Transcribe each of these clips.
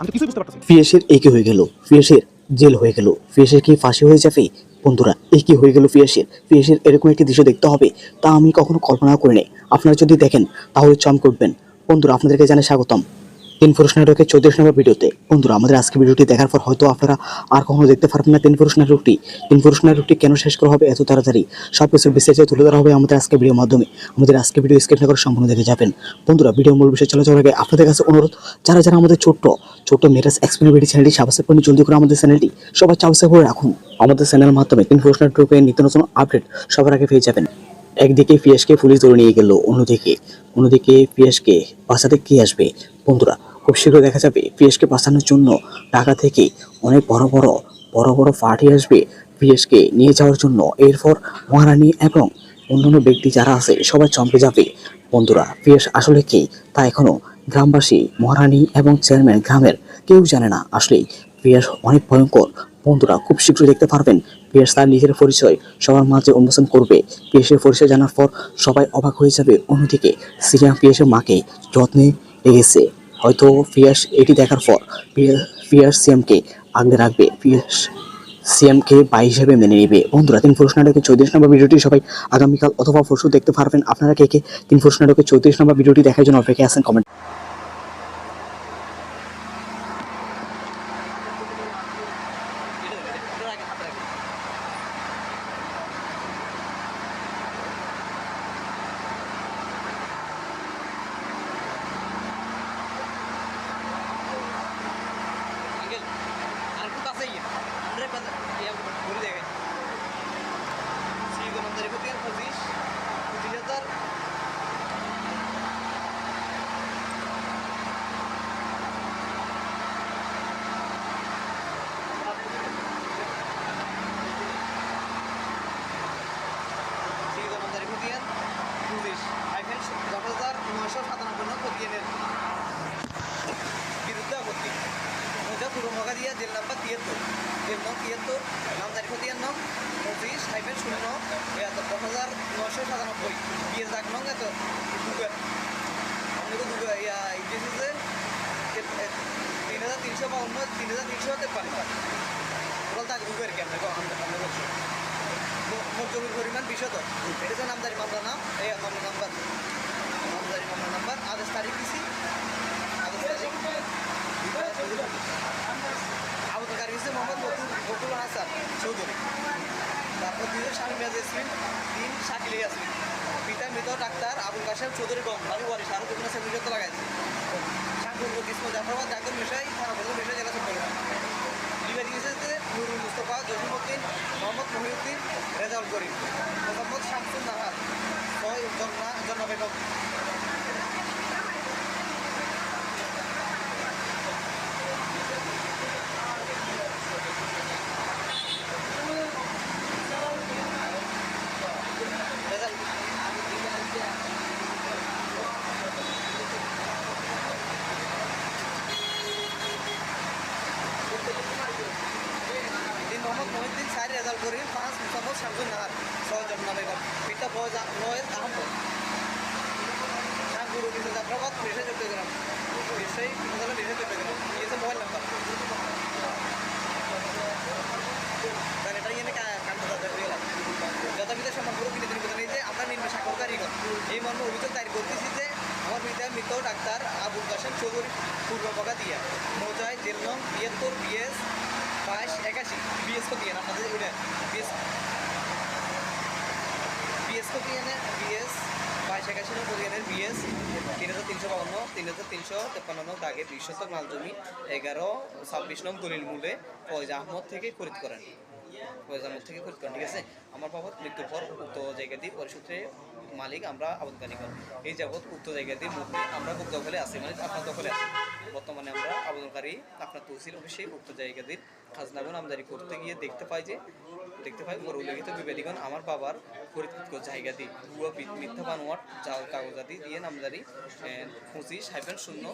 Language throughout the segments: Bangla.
আমি কিছুই বুঝতে পারতেছি। ফিয়েসের একই হয়ে গেল, ফিয়েসের জেল হয়ে গেল। ফিয়েসের কি ফাঁসি হয়ে যাবে? বন্ধুরা একই হয়ে গেল ফিয়েসের। ফিয়েসের এরকম একটি দৃশ্য দেখতে হবে, তা আমি কখনো কল্পনা করিনি। আপনারা যদি দেখেন, তাহলে চমক উঠবেন। বন্ধুরা, আপনাদেরকে জানাই স্বাগতম। তিন পুরুষ নাটকের চৌত্রিশ নম্বর ভিডিওতে। বন্ধুরা, আমাদের আজকে ভিডিওটি দেখার পর হয়তো আপনারা আর কখনো দেখতে পারবেন না তিন পুরুষ নাটকটি। তিন পুরুষ নাটকটি কেন শেষ করা হবে এত তাড়াতাড়ি? সব কিছু বিস্তারিত তুলে ধরা হবে আমাদের আজকে ভিডিওর মাধ্যমে। আমাদের আজকে ভিডিও স্ক্রিপ না করে সম্পূর্ণ দেখে যাবেন। বন্ধুরা, ভিডিও মূল বিষয়ে চলে যাওয়ার আগে আপনাদের কাছে অনুরোধ, যারা যারা আমাদের ছোট্ট ছোট্ট মেরাজ এক্সপ্লেনেবিলিটি চ্যানেলটি সাবস্ক্রাইব করুন জলদি করে আমাদের চ্যানেলটি সবাই সাবস্ক্রাইব করে রাখুন। আমাদের চ্যানেলের মাধ্যমে তিন পুরুষ নাটকের নিত্য নতুন আপডেট সবার আগে পেয়ে যাবেন। একদিকে পিয়াসকে পুলিশ ধরে নিয়ে গেল, অন্যদিকে অন্যদিকে পিয়াসকে বাঁচাতে কে আসবে? বন্ধুরা, খুব শীঘ্র দেখা যাবে পিএসকে বাঁচানোর জন্য ঢাকা থেকে অনেক বড় বড় বড় বড় পার্টি আসবে পিএসকে নিয়ে যাওয়ার জন্য। এরপর মহারানী এবং অন্যান্য ব্যক্তি যারা আছে, সবাই চমকে যাবে। বন্ধুরা পিএস আসলে কি তা এখনও গ্রামবাসী, মহারানী এবং চেয়ারম্যান গ্রামের কেউ জানে না। আসলে পিএস অনেক ভয়ঙ্কর বন্ধুরা খুব শীঘ্রই দেখতে পারবেন পিএস তার নিজের পরিচয় সবার মাঝে উন্মোচন করবে। পিএসের পরিচয় জানার পর সবাই অবাক হয়ে যাবে অন্যদিকে। সিরিয়াম পিএসের মাকে যত্নে লেগেছে হয়তো পিয়াস এটি দেখার পর পিয়াস সিএমকে আগলে রাখবে। পিয়াস সিএমকে বাই হিসেবে মেনে নেবে। বন্ধুরা, তিন পুরুষ নাটকের চৌত্রিশ নম্বর ভিডিওটি সবাই আগামীকাল অথবা পরশু দেখতে পারবেন। আপনারা কে কে তিন পুরুষ নাটকের চৌত্রিশ নম্বর ভিডিওটি দেখার জন্য অপেক্ষা আছেন কমেন্ট দিয়া জেল নাম্বার তিয়াত্তর জেল নং তিয়াত্তর নাম তারিখ দিয়ার নাম পঁচিশ হাইফেন শূন্য দশ হাজার নশো সাতানব্বই বিয়ের দাগ নং এত দুগা আমাদের দুগা ইয়া ইংরেজিতে তিন হাজার তিনশো বাউন্ন তিন হাজার তিনশো তেপ্পান্ন। টোটাল দাগ দুগা আর কি আমরা আমরা বলছি জমির পরিমাণ বিশত। এটা নামদারি মামলা নাম এই মামলা নাম্বার নামদারি মামলা নাম্বার আদেশ তারিখ দিছি আবেদনকারী হচ্ছে মোহাম্মদ বকুল চৌধুরী তারপর দুজন স্বামী মেয়াজ পিতা মৃত ডাক্তার আবুল কাশেম চৌধুরী গম আমি ওয়ারিশ আরও দুজনের সেমিজত লাগাইছি শাকুল কিসমত জাফরাবাদ জাগর মিশাই থানা বদল মিশাই জেলা চট্টগ্রাম লিবারি গেছে মোহাম্মদ রেজাউল করিম মোহাম্মদ শামসুল নাহার জন্না রেজাউল তিন মোহাম্মদ মহিউদ্দিন চার রেজাউল করিম পাঁচ মোহাম্মদ শামসুল নাহার জন্না বেগম পিতা ফয়েজ নয়েজ আহমদ শাহগুরু কিছু জাফরাবাদ মিশে চট্টগ্রাম মিশাই মজালা মিশে চট্টগ্রাম ইয়েছে মোবাইল নাম্বার। তাহলে এটা ইয়ে কান্ড দাদা হয়ে গেলাম। যথাবিধ সম্মানপূর্বক বিনোদন কথা নেই যে আমরা নিম্ন স্বাক্ষর কারিগর এই মর্মে অভিযোগ দায়ের করতেছি যে, আমার পিতা মৃত ডাক্তার আবুল কাশেম চৌধুরী পূর্ববগা দিয়া মৌজায় জেল নং তিয়াত্তর বিএস একাশি বিএস আপনাদের বিএস বিএস দিয়ে বিএস বাইশ একাশি কোরিয়ানের বিএস তিন হাজার তিনশো বাউন্ন, তিন হাজার তিনশো দাগে বিশ শতক মাল জমি এগারো, ছাব্বিশ নং দলিল মূলে ফয়েজ আহমদ থেকে খরিদ করেন। ফয়েজ আহমদ থেকে খরিদ করেন, ঠিক আছে? আমার বাবা মৃত্যুর পর উক্ত জায়গাটি পরিসূত্রে মালিক আমরা আবেদনকারী করি এই যাবৎ উক্ত জায়গাটির মধ্যে আমরা বুক দখলে আছি মানে আপনার দখলে আছে। বর্তমানে আমরা আবেদনকারী, আপনার তহসিল অফিসে উক্ত জায়গাটির খাজনাগুন আমদানি করতে গিয়ে দেখতে পাই যে, দেখতে পাই ওর উল্লেখিত বিবাদীগণ আমার বাবার পরিত্যক্ত জায়গাটি ভুয়া মিথ্যা বানোয়ার জাল কাগজাদি দিয়ে নামদারি পঁচিশ হাইফেন শূন্য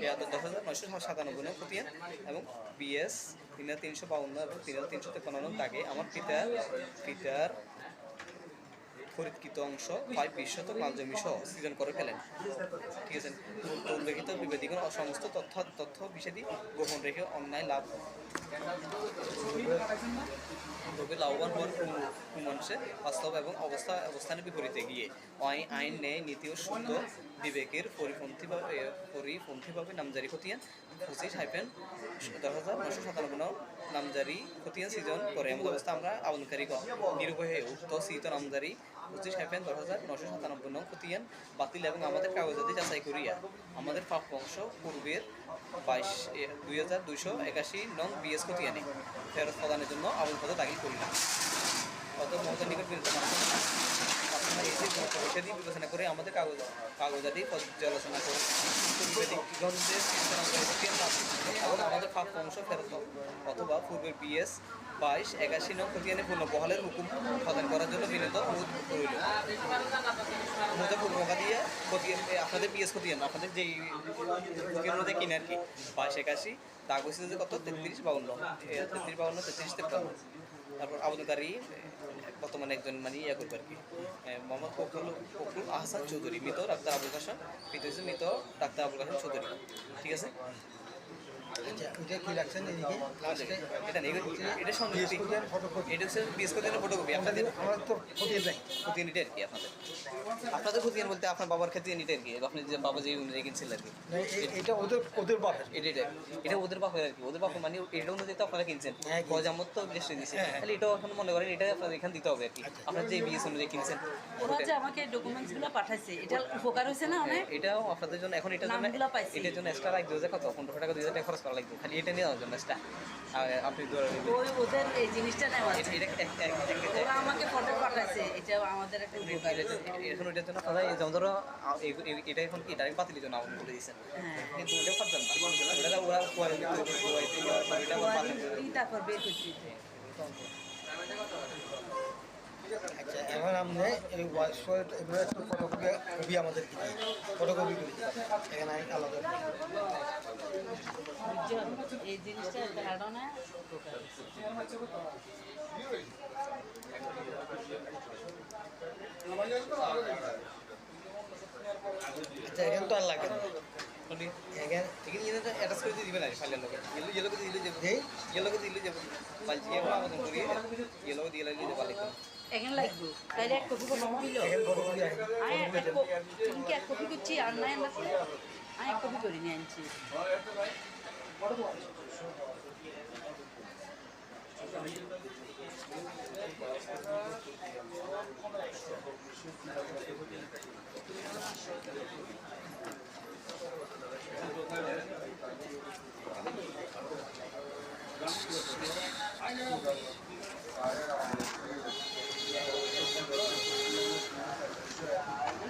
এয়াত্তর দশ হাজার নয়শো সাতানব্বই নং খতিয়ান এবং বিএস তিন হাজার তিনশো বাউন্ন এবং তিন হাজার তিনশো তেপান্ন তাকে আমার পিতার পিতার খরিদকৃত অংশ প্রায় বিশ শতক মালজমি সহ সৃজন করে ফেলেন। ঠিক আছে উল্লেখিত বিবেদীগণ সমস্ত তথ্য তথ্য বিষয়টি গোপন রেখে অন্যায় লাভ লাভবান হওয়ার কুমঞ্চে বাস্তব এবং অবস্থা, অবস্থানের বিপরীতে গিয়ে আইন নেয় ন্যায়, নীতি ও শুদ্ধ বিবেকের পরিপন্থীভাবে পরিপন্থীভাবে নামজারি খতিয়ান, পঁচিশ হাইফেন দশ হাজার নশো সাতানব্বই নামজারি খতিয়ান সৃজন করে এমন অবস্থা আমরা আবেদনকারী নিরূপয় হয়ে উক্ত সৃত নামজারি পঁচিশ হাইফেন দশ হাজার নশো সাতানব্বই নং খতিয়ান বাতিল এবং আমাদের কাগজাদি যাচাই করিয়া আমাদের প্রাপ্য অংশ পূর্বের বাইশ দুই হাজার দুইশো একাশি নং বিএস খতিয়ানে ফেরত প্রদানের জন্য আবেদনপত্র দাখিল করিলাম। অত মহতের নিকট আপনারা বিষয়টি বিবেচনা করে আমাদের কাগজ কাগজাটি পর্যালোচনা করে বিবেদিগণদের এবং আমাদের প্রাপ্য অংশ ফেরত অথবা পূর্বের বিএস বাইশ একাশি নং খতিয়ানে পূর্ণ বহালের হুকুম প্রদান করার জন্য বিনোদ অনুরোধ রইল। আমাদের পূর্ণকা দিয়ে এ, আপনাদের বিএস খতিয়ান আপনাদের যেই মধ্যে কিনে আর কি বাইশ একাশি দাগ কত? তেত্রিশ বাউন্ন। তেত্রিশ বাউন্ন তেত্রিশ তেপ্পান্ন। তারপর আবেদনকারী এ, বর্তমানে একজন মানে ইয়া করবে আর কি। মোহাম্মদ ফখরুল ফখরুল আহসান চৌধুরী, মৃত ডাক্তার আবুল কাসম মৃত ডাক্তার আবুল কাসম চৌধুরী। ঠিক আছে? আপনাদের খতিয়ান এটা আপনাদের আপনাদের। বলতে আপনার বাবার ক্ষেত্রে এটা আর কি। আপনি যে বাবা যে অনুযায়ী কিনছিলেন আর কি। এটা ওদের ওদের বাপের এটা এটা এটা ওদের বাপের আর কি। ওদের বাপা মানে এটা অনুযায়ী তো আপনারা কিনছেন। হ্যাঁ, গজামত তো দিচ্ছে হ্যাঁ, হ্যাঁ। তাহলে এটাও এখন মনে করেন এটা আপনার এখানে দিতে হবে আর কি। আপনার যে বিএস অনুযায়ী কিনছেন। ওরা যে আমাকে ডকুমেন্টসগুলো পাঠাইছে এটা উপকার হয়েছে না অনেক? এটাও আপনাদের জন্য এখন এটার জন্য এটার জন্য এক্সট্রা লাগবে যে কত? পনেরো টাকা দুই হাজার টাকা খরচ করা লাগবে। খালি এটা নিয়ে যাওয়ার জন্য এক্সট্রা আপনি ধরে ওই ওদের এই জিনিসটা নেওয়া ওরা আমাকে ফটো পাঠাইছে এটা আমাদের একটা উপকার এখন ওইটার জন্য যেমন ধরো এটা এখন কি ডাইরেক্ট বাতিলের জন্য আবেদন করে দিয়েছেন? হ্যাঁ। কিন্তু ওটা পারবেন না। ওটা ওরা এটা আচ্ছা এখন এই ওয়াইসওয়াইট এগুলো একটু ফটোকপি কপি আমাদের ফটোকপি। এখানে আলাদা? এই জিনিসটা ধারণা আচ্ছা এখানে তো আর লাগে না। এখানে লাগবে। তাইলে এক কপি কোনো দিল। আমি এক কপি কপি করছি আর নাই। আমি এক কপি করে নিয়ে আনছি।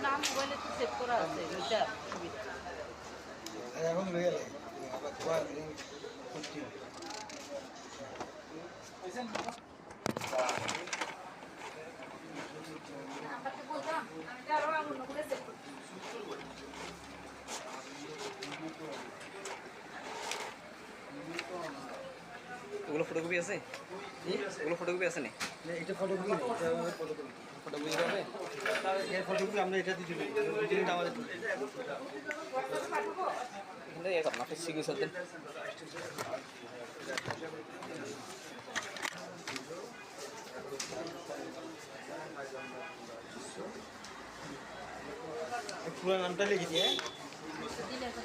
না মোবাইলে তো সেভ করা আছে ওইটা সুবিধা। এখন লাগে আবার ধোয়া করতে করছি ওগুলো ফটোকপি আছে ওগুলো ফটোকপি আছে নি এটা ফটোকপি ফটোকপি হবে ফটোকপি আমরা এটা পারি দুজনটা আমাদের এখানে ইয়ে করুন আপনি সিগনেচার দেন পুরো নামটা লিখে দিয়ে দিলে তো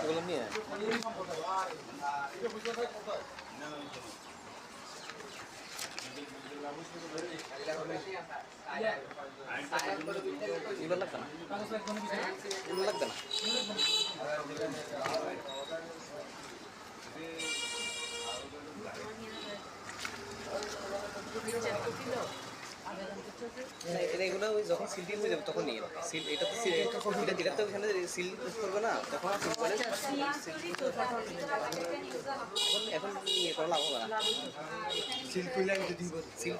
এগুলো নিয়ে। এগুলো লাগবে না এগুলো লাগবে না করছে না, এটা এগুলো ওই যখন সিলটিং হয়ে যাবে তখন নিয়ে সিল এটা তো সিল এটা যেটা তো এখানে সিল করবে না তখন এখন এখন ইয়ে করা লাভ হবে না। সিল করলে আমি সিল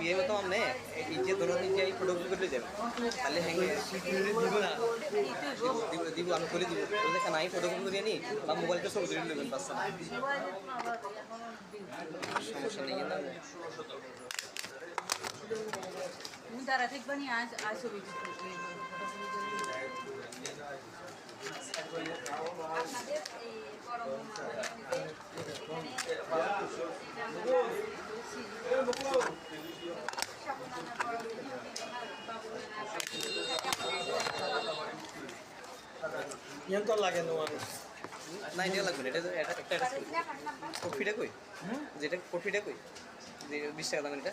বিয়ে মতো আমনে এই যে ধরো এই যে এই ফটোগ্রাফি করলে যাবে তাহলে হেঙ্গে সিল করলে দিব না। দিব দিব আমি করে দিব। ফটোগ্রাফি করে নি বা মোবাইলটা ছবি তুলে নেবেন পাঁচটা সমস্যা নেই না তুমি তারা দেখবা নি আজ আজ ছবি আপনাদের এই গরম ইয়ান তো লাগে না মানুষ না এটা লাগবে এটা এটা একটা এটা কফিটা কই যেটা কফিটা কই যে বিশ টাকা দামের এটা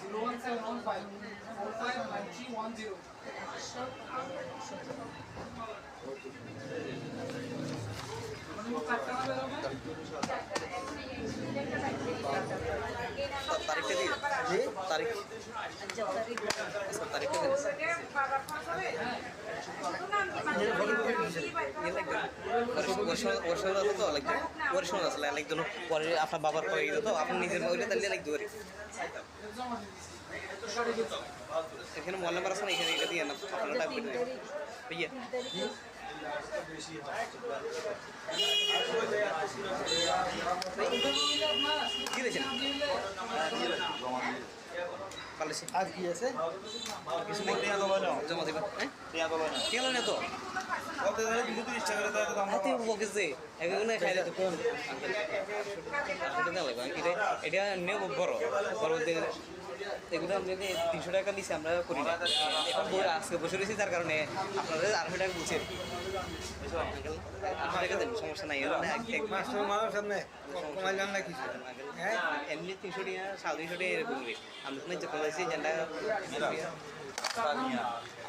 zero one seven one five four five nine three one zero তারিখটা যে তারিখ তারিখটা দিন। ওর সঙ্গে তো লাগবে ওর আসলে লাগবে না পরে আপনার বাবার পরে তো আপনি নিজের মহিলা তাহলে লাইক ওর এখানে মোবাইল নাম্বার আছে না? এখানে এটা দিয়ে না, আপনার টাইপ করে ভাইয়া। কি দিয়েছেন? পালিশি আর কি আছে? কিছু নেই। জমা দেবেন হ্যাঁ? না। তো? টাকা করে দাম হাতে বকেছে এগুলো খাইলে তো কোন? এটা লাগবে। এটা এটা নিয়ে বড়। বড় বলতে এগুলো আমি তিনশো টাকা নিছি আমরা করি না। এখন আজকে বসে রয়েছি তার কারণে আপনাদের আড়াইশো টাকা বুঝে। আড়াইশো টাকা দেন সমস্যা নাই। হ্যাঁ? এমনি তিনশো টাকা সাড়ে তিনশো টাকা এরকম রেট আমি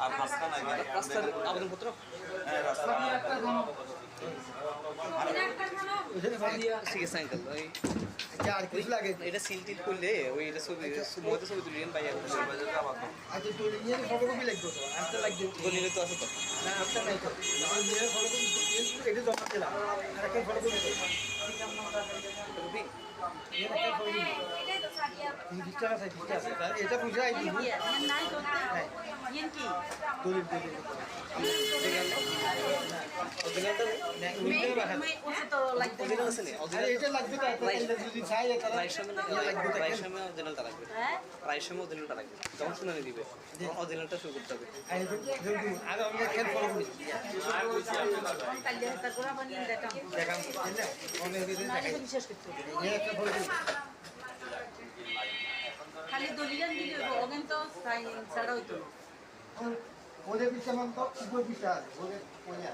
আর রাস্তার আবেদনপত্র? ঠিক আছে আঙ্কেল ওই আচ্ছা আর কিছু লাগে? এটা সিল টিল করলে ওই এটা ছবি মধ্যে ছবি তুলিলেন পাইয়া আচ্ছা তো নিয়ে ফটোকপি লাগবে তো? আর লাগবে। দলিলে তো আছে তো। না আপনার নাই তো। নিয়ে ফটোকপি এটা জমা দিলাম। আর একটা ফটোকপি রবি নিয়ে একটা ফটোকপি হিস্টার আছে হিস্টার আছে তাহলে এটা খুঁজে আই দিব। নাই তো হ্যাঁ? ইন কি দলিল দলিল দেখাম। খালি দলিলান দিলে ওগেন তো সাইন ছাড়া হইতো ওদের মান তো, উপর আছে, ওদের কোনে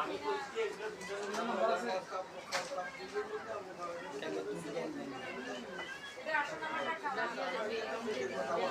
আমি কইছি এগুলো দুজন এটা আসল নাম্বারটা খাওয়া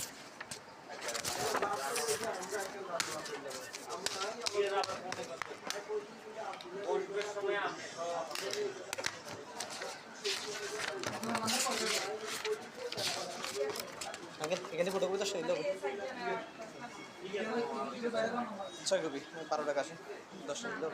ছয় কপি বারো টাকা আসে দশ টাকা।